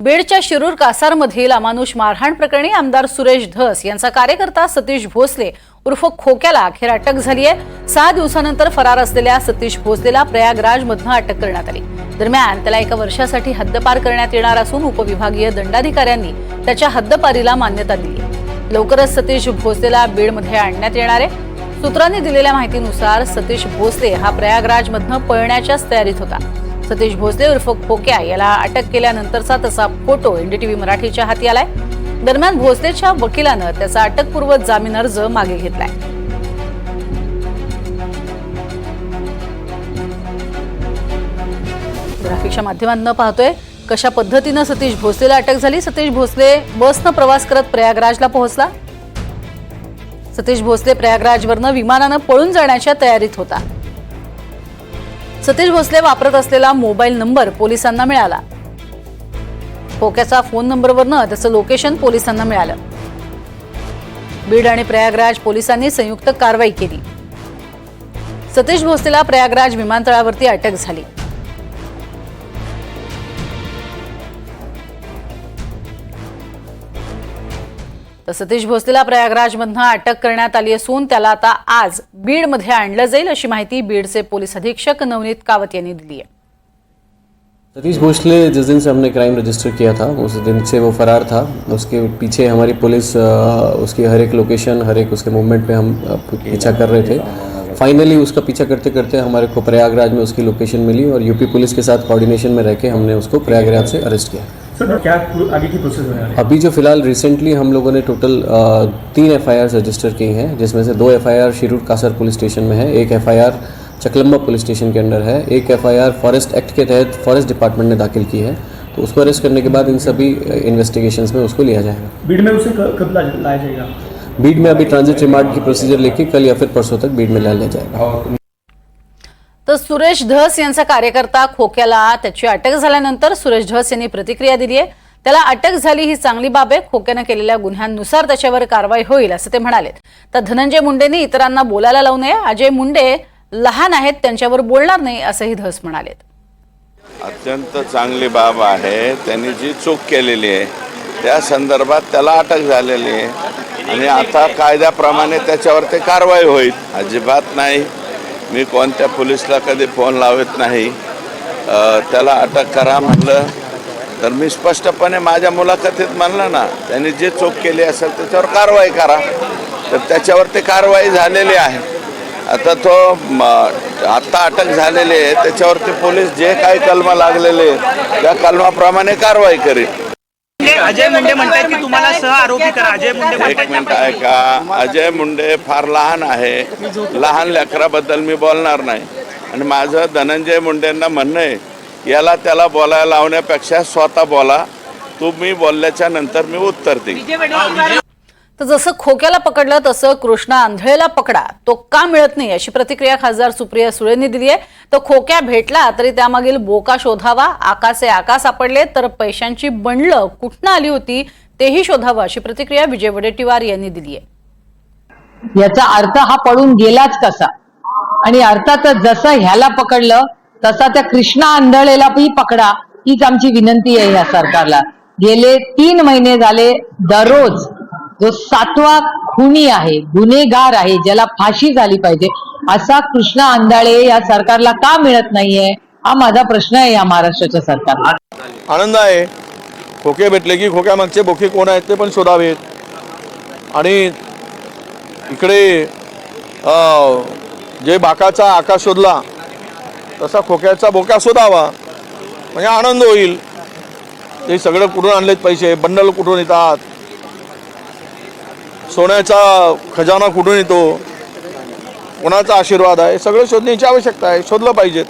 बीडच्या शिरूर कासारमधील अमानुष मारहाण प्रकरणी आमदार सुरेश धस यांचा कार्यकर्ता सतीश भोसले उर्फ खोक्याला अखेर अटक झाली आहे. सहा दिवसानंतर फरार असलेल्या सतीश भोसलेला प्रयागराजमधनं अटक करण्यात आली. दरम्यान त्याला एका वर्षासाठी हद्दपार करण्यात येणार असून उपविभागीय दंडाधिकाऱ्यांनी त्याच्या हद्दपारीला मान्यता दिली लवकरच सतीश भोसलेला बीडमध्ये आणण्यात येणार आहे. सूत्रांनी दिलेल्या माहितीनुसार सतीश भोसले हा प्रयागराजमधनं पळण्याच्याच तयारीत होता. सतीश भोसले उर्फ फोक्या याला अटक केल्यानंतरचा तसा फोटो एनडीटीव्ही मराठीच्या हाती आलाय. दरम्यान भोसलेच्या वकिलानं त्याचा अटकपूर्व जामीन अर्ज मागे घेतलाय. ग्राफिकच्या माध्यमांना पाहतोय कशा पद्धतीनं सतीश भोसलेला अटक झाली? सतीश भोसले बसनं प्रवास करत प्रयागराजला पोहोचला. सतीश भोसले प्रयागराजवरनं विमानानं पळून जाण्याच्या तयारीत होता. सतीश भोसले वापरत असलेला मोबाईल नंबर पोलिसांना मिळाला. खोक्याचा फोन नंबरवरनं त्याचं लोकेशन पोलिसांना मिळालं. बीड आणि प्रयागराज पोलिसांनी संयुक्त कारवाई केली. सतीश भोसलेला प्रयागराज विमानतळावरती अटक झाली. तर सतीश भोसलेला प्रयागराजमधनं अटक करण्यात आली असून त्याला आता आज बीडमध्ये आणलं जाईल अशी माहिती बीडचे पोलीस अधीक्षक नवनीत कावत यांनी दिली आहे. सतीश भोसले जिस दिन से हमने क्राइम रजिस्टर किया था उस दिन से वो फरार था। उसके पीछे हमारी पुलिस उसकी हर एक लोकेशन हर एक उसके मूवमेंट पे हम पीछा कर रहे थे। फाइनली उसका पीछा करते करते हमारे को प्रयागराज में उसकी लोकेशन मिली और यूपी पुलिस के साथ कोऑर्डिनेशन में रह के हमने उसको प्रयागराज से अरेस्ट किया। सर क्या आगे की प्रोसेस है? अभी जो फ़िलहाल रिसेंटली हम लोगों ने टोटल तीन एफ़ रजिस्टर की हैं जिसमें से दो F I Shirur Kasar police station में है एक एफ़ चकलम्बा पुलिस स्टेशन के अंडर है एक एफआईआर फॉरेस्ट एक्ट के तहत फॉरेस्ट डिपार्टमेंट ने दाखिल की है तो उसको अरेस्ट करने के बाद इन सभी इन्वेस्टिगेशंस में उसको लिया जाएगा। बीड में उसे कब लाया जाएगा? बीड में अभी ट्रांजिट रिमांड की प्रोसीजर लेके कल या फिर परसों तक बीड में ला लिया जाएगा। तर सुरेश धस यांचा कार्यकर्ता खोक्याला त्याची अटक झाल्यानंतर सुरेश धस यांनी प्रतिक्रिया दिली आहे. त्याला अटक झाली ही चांगली बाब आहे. खोक्यानं केलेल्या गुन्ह्यांनुसार त्याच्यावर कारवाई होईल असं ते म्हणालेत. तर धनंजय मुंडेंनी इतरांना बोलायला लावू नये. अजय मुंडे लहान आहेत त्यांच्यावर बोलणार नाही असंही धस म्हणालेत. अत्यंत चांगली बाब आहे. त्यांनी जी चूक केलेली आहे त्या संदर्भात त्याला अटक झालेली आहे. आणि आता कायद्याप्रमाणे त्याच्यावर ते कारवाई होईल. अजिबात नाही. मी कोणत्या पोलिसला कधी फोन लावत नाही त्याला अटक करा म्हणलं. तर मी स्पष्टपणे माझ्या मुलाखतीत म्हणलं ना त्यांनी जे चूक केली असेल त्याच्यावर कारवाई करा. तर त्याच्यावर ते कारवाई झालेली आहे. आता तो आत्ता अटक झालेली आहे त्याच्यावरती पोलीस जे काही कलम लागलेले त्या कलमाप्रमाणे कारवाई करेल. अजय मुंडे म्हणतात की तुम्हाला सह आरोपी करा. अजय मुंडे एक मिनिट ऐका. अजय मुंडे फार लहान आहे. लहान लेकराबद्दल मी बोलणार नाही. आणि माझं धनंजय मुंडेंना म्हणणं आहे याला त्याला बोलायला लावण्यापेक्षा स्वतः बोला. तुम्ही बोलल्याच्या नंतर मी उत्तर देईन. तर जसं खोक्याला पकडलं तसं कृष्णा आंधळेला पकडा. तो का मिळत नाही? अशी प्रतिक्रिया खासदार सुप्रिया सुळेंनी दिली आहे तर खोक्या भेटला तरी त्यामागील बोका शोधावा. आकासे आका सापडले तर पैशांची बंडलं कुठनं आली होती तेही शोधावं अशी प्रतिक्रिया विजय वडेट्टीवार यांनी दिली आहे याचा अर्थ हा पळून गेलाच कसा? आणि अर्थातच जसं ह्याला पकडलं तसा त्या कृष्णा आंधळेला पकडा हीच आमची विनंती आहे या सरकारला. गेले तीन महिने झाले दररोज जो सातवा खुनी आहे गुन्हेगार आहे ज्याला फाशी झाली पाहिजे असा कृष्णा आंधाळे या सरकारला का मिळत नाहीये? हा माझा प्रश्न आहे या महाराष्ट्राच्या सरकारला. आनंद आहे. खोके भेटले की खोक्यामागचे बोके कोण आहेत ते पण शोधावेत. आणि इकडे अं, जे बाकाचा आकाश शोधला तसा खोक्याचा बोका शोधावा. म्हणजे आनंद होईल. ते सगळं कुठून आणलेत पैसे? बंडल कुठून येतात? सोन्याचा खजाना कुठून येतो? कोणाचा आशीर्वाद आहे? सगळं शोधण्याची आवश्यकता आहे. शोधलं पाहिजेत.